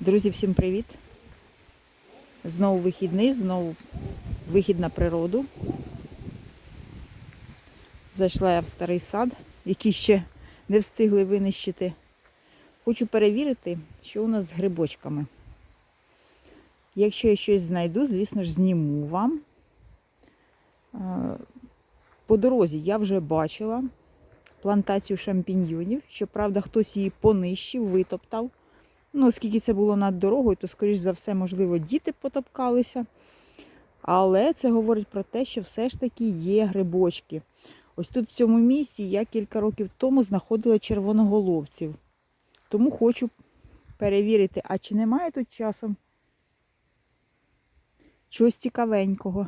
Друзі, всім привіт! Знову вихідний, знову вихід на природу. Зайшла я в старий сад, який ще не встигли винищити. Хочу перевірити, що у нас з грибочками. Якщо я щось знайду, звісно ж, зніму вам. Е, По дорозі я вже бачила плантацію шампіньйонів. Щоправда, хтось її понищив, витоптав. Ну, оскільки це було над дорогою, то, скоріш за все, можливо, діти потопкалися. Але це говорить про те, що все ж таки є грибочки. Ось тут в цьому місці я кілька років тому знаходила червоноголовців. Тому хочу перевірити, а чи немає тут часом чогось цікавенького.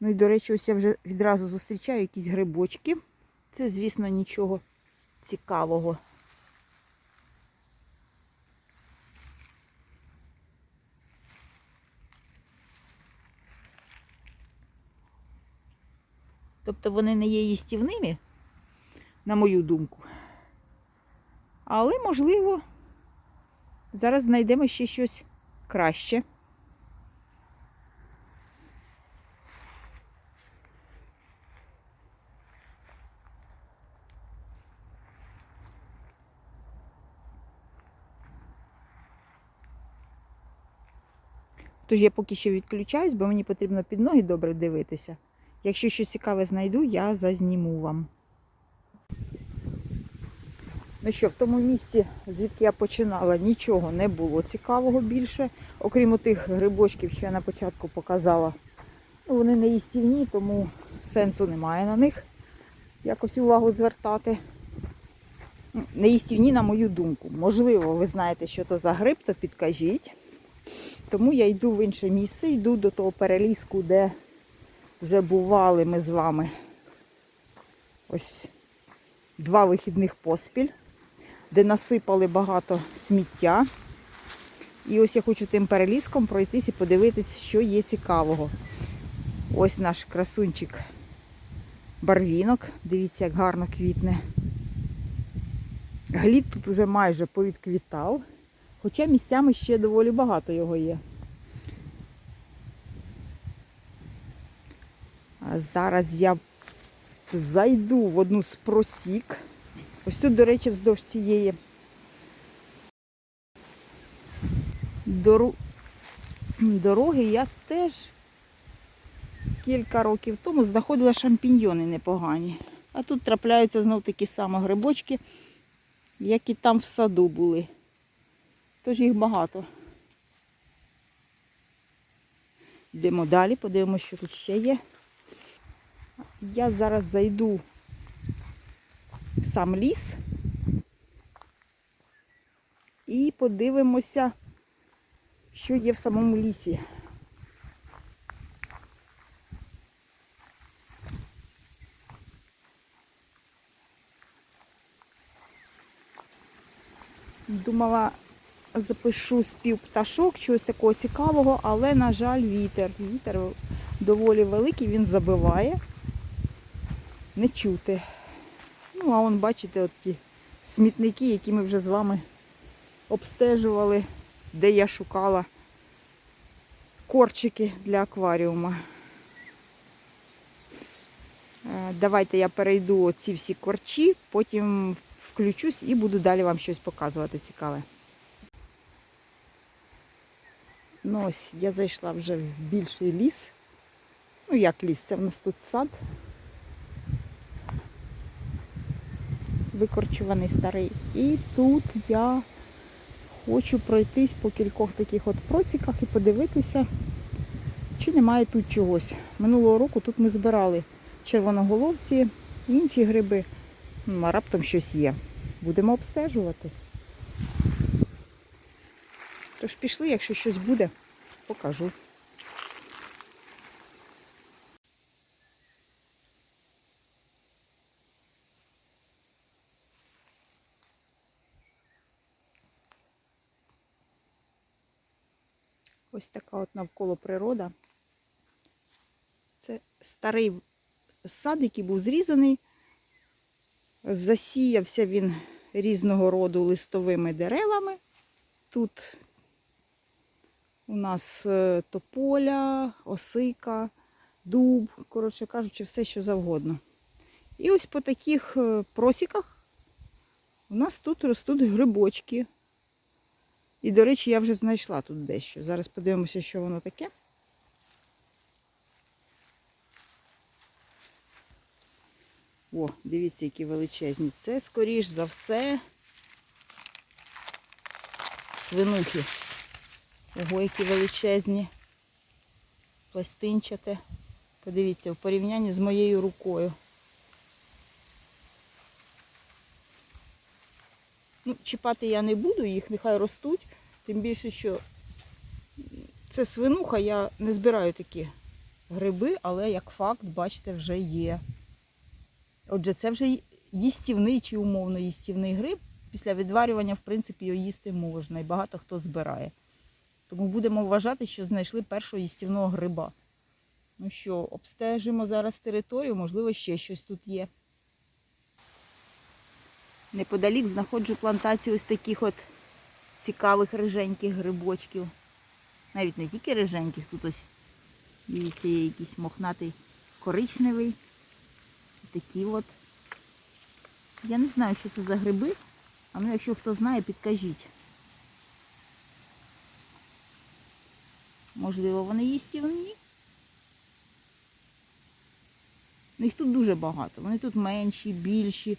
Ну і, до речі, ось я вже відразу зустрічаю якісь грибочки. Це, звісно, нічого цікавого. Тобто вони не є їстівними, на мою думку. Але, можливо, зараз знайдемо ще щось краще. Тож я поки що відключаюсь, бо мені потрібно під ноги добре дивитися. Якщо щось цікаве знайду, я зазніму вам. Ну що, в тому місці, звідки я починала, нічого не було цікавого більше, окрім тих грибочків, що я на початку показала. Ну, вони не їстівні, тому сенсу немає на них якось увагу звертати. Не їстівні, на мою думку. Можливо, ви знаєте, що то за гриб, то підкажіть. Тому я йду в інше місце, йду до того перелізку, де вже бували ми з вами ось два вихідних поспіль, де насипали багато сміття. І ось я хочу тим перелізком пройтись і подивитись, що є цікавого. Ось наш красунчик барвінок. Дивіться, як гарно квітне. Глід тут уже майже повідквітав, хоча місцями ще доволі багато його є. Зараз я зайду в одну з просік. Ось тут, до речі, вздовж цієї дороги я теж кілька років тому знаходила шампіньйони непогані. А тут трапляються знов такі самі грибочки, як і там в саду були. Тож їх багато. Йдемо далі, подивимося, що тут ще є. Я зараз зайду в сам ліс і подивимося, що є в самому лісі. Думала, запишу спів пташок, чогось такого цікавого, але, на жаль, вітер. Вітер доволі великий, він забиває. Не чути. Ну, а он, бачите, от ті смітники, які ми вже з вами обстежували, де я шукала корчики для акваріума. Е, Давайте я перейду оці всі корчі, потім включусь і буду далі вам щось показувати цікаве. Ну ось, я зайшла вже в більший ліс. Ну, як ліс, це в нас тут сад. Викорчуваний старий. І тут я хочу пройтись по кількох таких от просіках і подивитися, чи немає тут чогось. Минулого року тут ми збирали червоноголовці, інші гриби. Ну, а раптом щось є. Будемо обстежувати. Тож пішли, якщо щось буде, покажу. Ось така от навколо природа. Це старий сад, який був зрізаний. Засіявся він різного роду листовими деревами. тут у нас е, тополя, осика, дуб, коротше кажучи, все що завгодно. І ось по таких е, просіках у нас тут ростуть грибочки. І, до речі, я вже знайшла тут дещо. Зараз подивимося, що воно таке. О, дивіться, які величезні. Це, скоріш за все, свинухи. Ого, які величезні. Пластинчате. Подивіться, в порівнянні з моєю рукою. Ну, чіпати я не буду, їх нехай ростуть. Тим більше, що це свинуха, я не збираю такі гриби, але як факт, бачите, вже є. Отже, це вже їстівний чи умовно їстівний гриб. Після відварювання, в принципі, його їсти можна і багато хто збирає. Тому будемо вважати, що знайшли першого їстівного гриба. Ну що, обстежимо зараз територію, можливо, ще щось тут є. Неподалік знаходжу плантацію ось таких от цікавих риженьких грибочків. Навіть не тільки риженьких, тут ось, дивіться, є якийсь мохнатий коричневий. Такі от. Я не знаю, що це за гриби, а ну якщо хто знає, підкажіть. Можливо, вони їстівні. Ну, їх тут дуже багато. Вони тут менші, більші,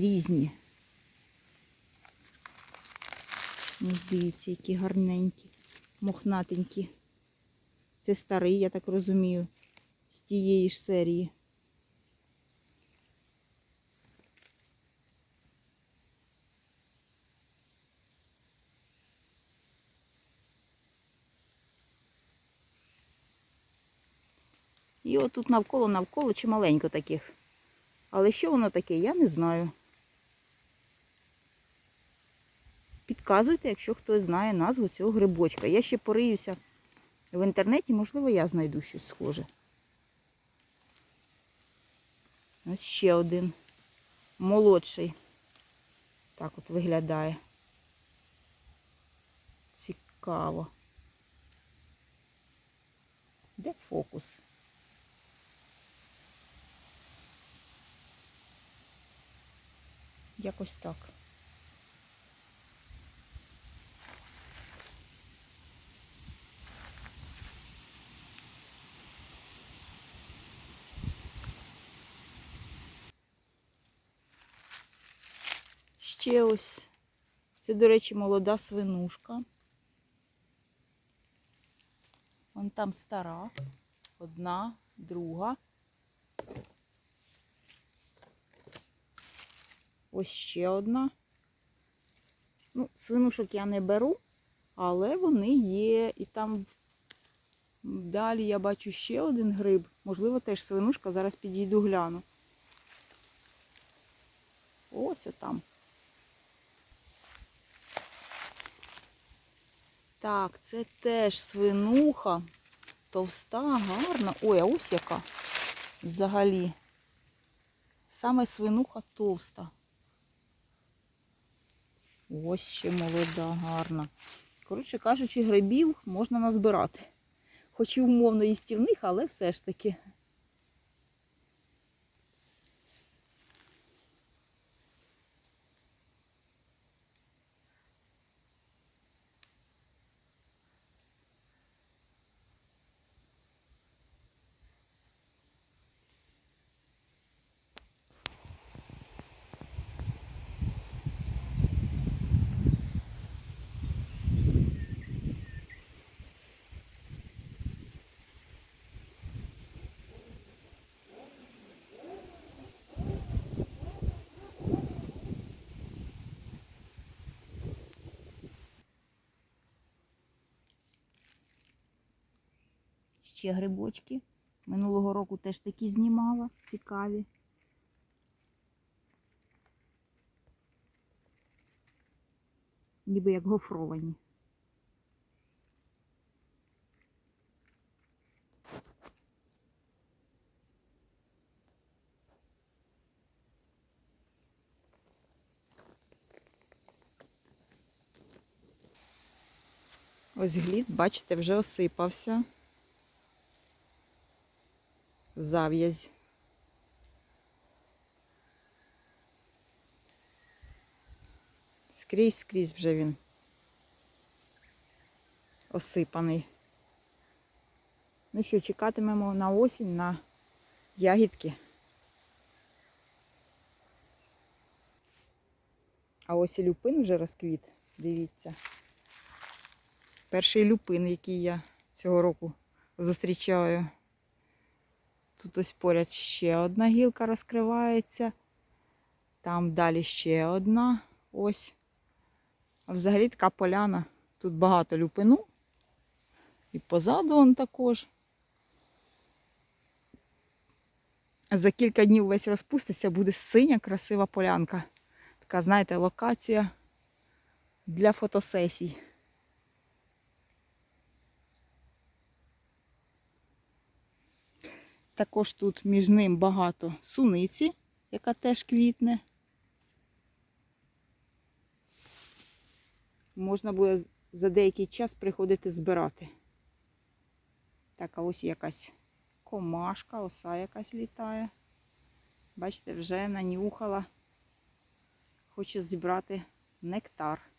різні. Дивіться, які гарненькі, мохнатенькі. Це старий, я так розумію, з тієї ж серії. І отут навколо навколо чималенько таких. Але що воно таке, я не знаю. Підказуйте, якщо хтось знає назву цього грибочка. Я ще пориюся в інтернеті, можливо, я знайду щось схоже. Ось ще один молодший. Так от виглядає. Цікаво. Де фокус? Якось так. Ще ось. Це, до речі, молода свинушка. Вон там стара. Одна, друга. Ось ще одна. Ну, свинушок я не беру, але вони є. І там далі я бачу ще один гриб. Можливо, теж свинушка. Зараз підійду гляну. Ось отам. Так, це теж свинуха. Товста, гарна. Ой, а ось яка взагалі. Саме свинуха товста. Ось ще молода, гарна. Коротше кажучи, грибів можна назбирати. Хоч і умовно їстівних, але все ж таки. Ще грибочки. Минулого року теж такі знімала, цікаві. Ніби як гофровані. Ось глід, бачите, вже осипався. Зав'язь. Скрізь, скрізь вже він осипаний. Ну що, чекатимемо на осінь, на ягідки. А ось і люпин вже розквіт, дивіться. Перший люпин, який я цього року зустрічаю. Тут ось поряд ще одна гілка розкривається. Там далі ще одна. Ось. Взагалі така поляна. Тут багато люпину. І позаду он також. За кілька днів весь розпуститься, буде синя красива полянка. Така, знаєте, локація для фотосесій. Також тут між ним багато суниці, яка теж квітне. Можна буде за деякий час приходити збирати. Так, а ось якась комашка, оса якась літає. Бачите, вже нанюхала. Хоче зібрати нектар.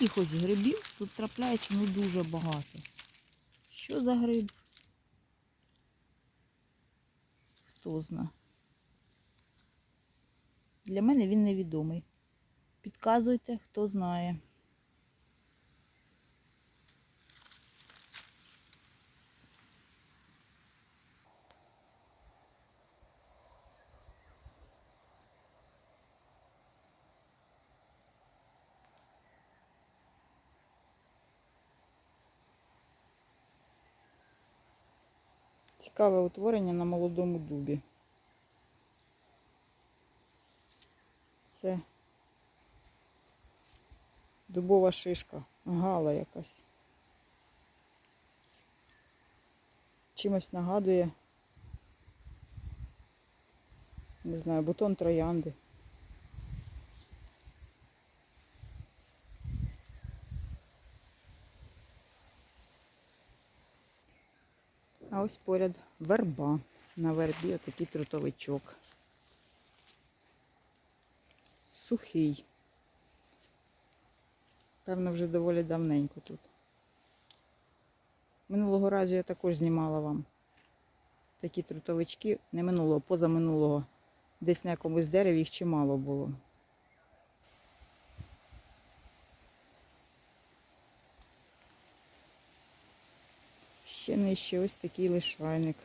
Ну, таких ось грибів тут трапляється ну дуже багато. Що за гриб? Хто зна. Для мене він невідомий. Підказуйте, хто знає. Цікаве утворення на молодому дубі. Це дубова шишка, гала якась. Чимось нагадує, не знаю, бутон троянди. А ось поряд верба. На вербі отакий трутовичок. Сухий. Певно, вже доволі давненько тут. Минулого разу я також знімала вам такі трутовички. Не минулого, позаминулого. Десь на якомусь дереві їх чимало було. Ще нижче ось такий лишайник.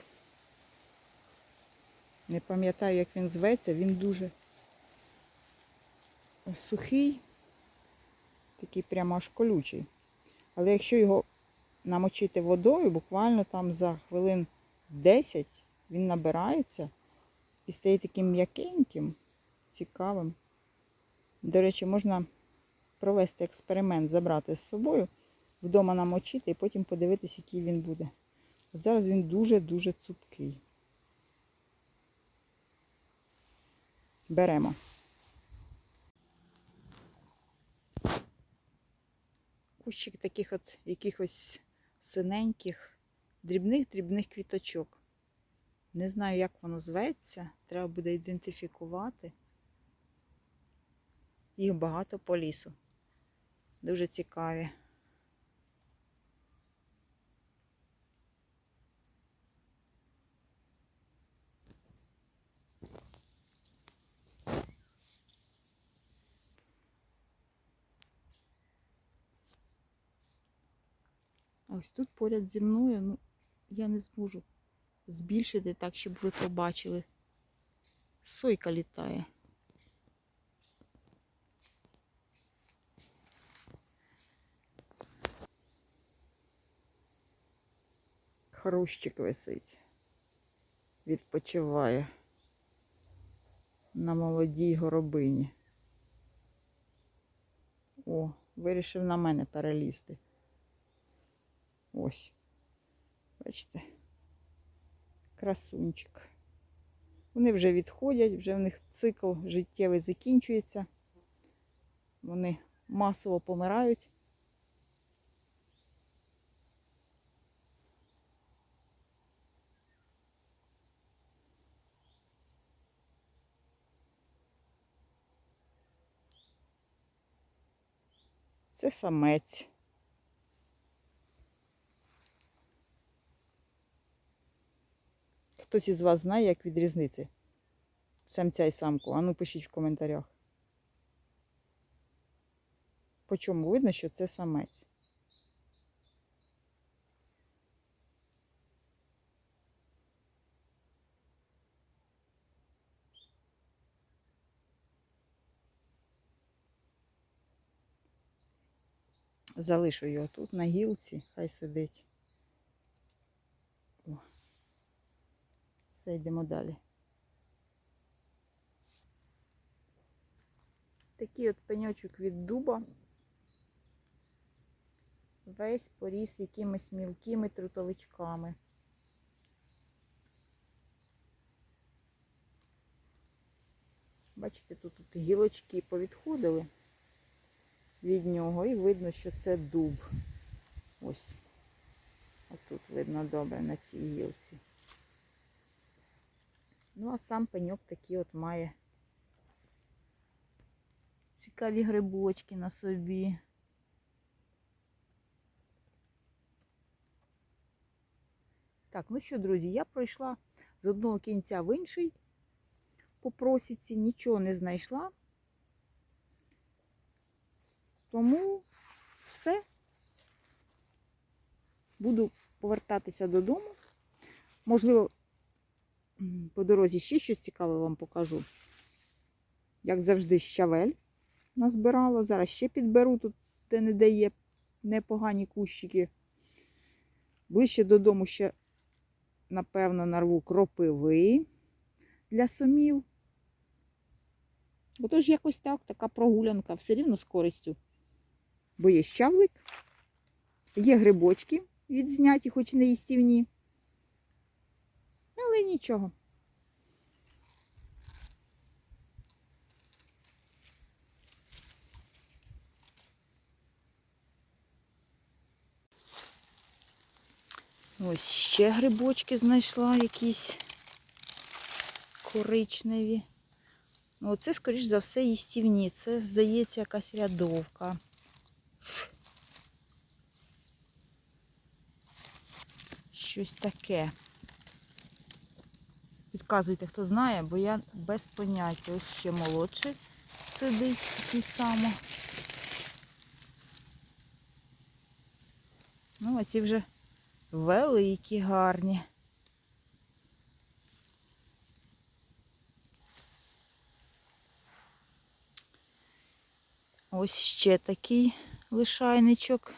Не пам'ятаю, як він зветься, він дуже сухий, такий прямо аж колючий. Але якщо його намочити водою, буквально там за хвилин 10 він набирається і стає таким м'якеньким, цікавим. До речі, можна провести експеримент, забрати з собою, вдома намочити і потім подивитись, який він буде. От зараз він дуже-дуже цупкий. Беремо. Кущик таких от якихось синеньких, дрібних-дрібних квіточок. Не знаю, як воно зветься. Треба буде ідентифікувати. Їх багато по лісу. Дуже цікаві. Ось тут поряд зі мною, ну, я не зможу збільшити так, щоб ви побачили. Сойка літає. Хрущик висить. Відпочиває на молодій горобині. О, вирішив на мене перелізти. Ось. Бачите? Красунчик. Вони вже відходять, вже в них цикл життєвий закінчується. Вони масово помирають. Це самець. Хтось із вас знає, як відрізнити самця і самку? Ану пишіть в коментарях. По чому видно, що це самець? Залишу його тут на гілці, хай сидить. О. Все, йдемо далі. Такий от пеньочок від дуба. Весь поріс якимись мілкими трутовичками. Бачите, тут, тут гілочки повідходили від нього і видно, що це дуб. Ось. Отут видно добре на цій гілці. Ну, а сам пеньок такий от має цікаві грибочки на собі. Так, ну що, друзі, я пройшла з одного кінця в інший по просіці, нічого не знайшла. Тому все. Буду повертатися додому. Можливо, по дорозі ще щось цікаве вам покажу. Як завжди, щавель назбирала. Зараз ще підберу тут, де не дає непогані кущики. Ближче додому ще, напевно, нарву кропиви для сумів. Отож, якось так, така прогулянка, все рівно з користю. Бо є щавлик, є грибочки відзняті, хоч не їстівні. Але нічого. Ось ще грибочки знайшла якісь коричневі. Ну, Оце, скоріш за все, їстівні. Це, здається, якась рядовка. Щось таке. Підказуйте, хто знає, бо я без поняття. Ось ще молодший сидить такий само. Ну, а ці вже великі, гарні. Ось ще такий лишайничок.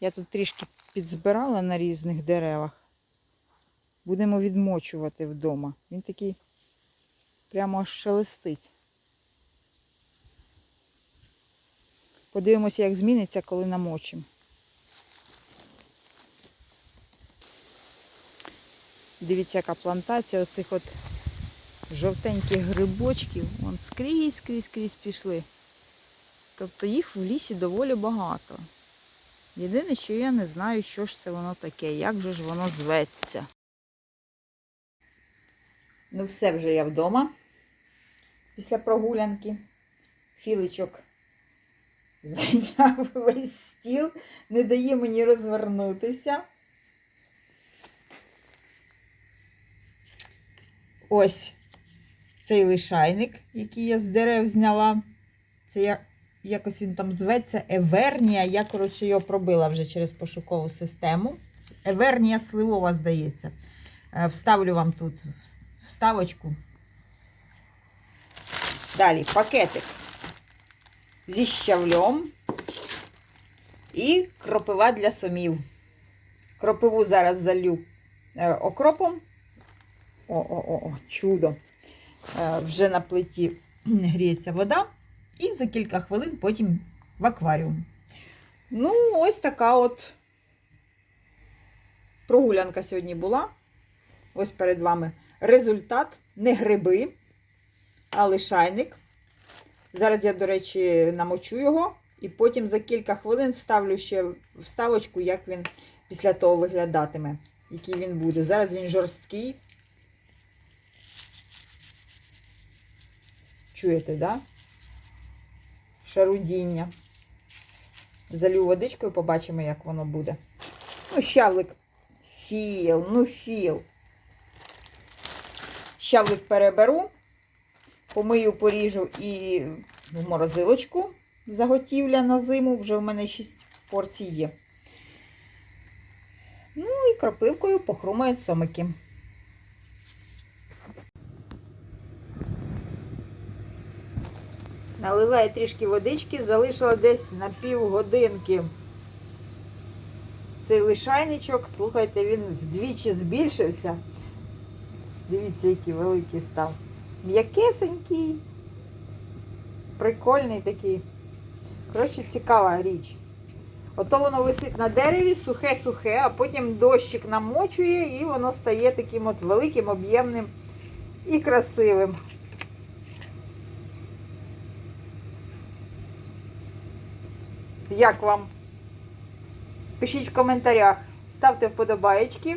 Я тут трішки підзбирала на різних деревах. Будемо відмочувати вдома. Він такий прямо аж шелестить. Подивимося, як зміниться, коли намочимо. Дивіться, яка плантація оцих от жовтеньких грибочків. Вон скрізь, скрізь, скрізь пішли. Тобто їх в лісі доволі багато. Єдине, що я не знаю, що ж це воно таке, як же ж воно зветься. Ну, все вже я вдома. Після прогулянки. Філичок зайняв весь стіл, не дає мені розвернутися. Ось цей лишайник, який я з дерев зняла. Це я якось він там зветься Евернія. Я, коротше, його пробила вже через пошукову систему. Евернія сливова, здається. Е, Вставлю вам тут вставочку. Далі пакетик зі щавлем і кропива для сомів. Кропиву зараз залю е, окропом. О-о-о, чудо. Е, Вже на плиті гріється вода. І за кілька хвилин потім в акваріум. Ну, ось така от прогулянка сьогодні була. Ось перед вами результат. Не гриби, а лишайник. Зараз я, до речі, намочу його. І потім за кілька хвилин вставлю ще вставочку, як він після того виглядатиме, який він буде. Зараз він жорсткий. Чуєте, да? Шарудіння. Залю водичкою, побачимо, як воно буде. Ну, щавлик. Філ, ну філ. Щавлик переберу, помию, поріжу і в морозилочку заготівля на зиму. Вже в мене 6 порцій є. Ну і кропивкою похрумають сомики. Налила я трішки водички, залишила десь на півгодинки цей лишайничок. Слухайте, він вдвічі збільшився. Дивіться, який великий став. М'якесенький, прикольний такий. Коротше, цікава річ. Ото воно висить на дереві, сухе-сухе, а потім дощик намочує і воно стає таким от великим, об'ємним і красивим. Як вам? Пишіть в коментарях, ставте вподобаєчки.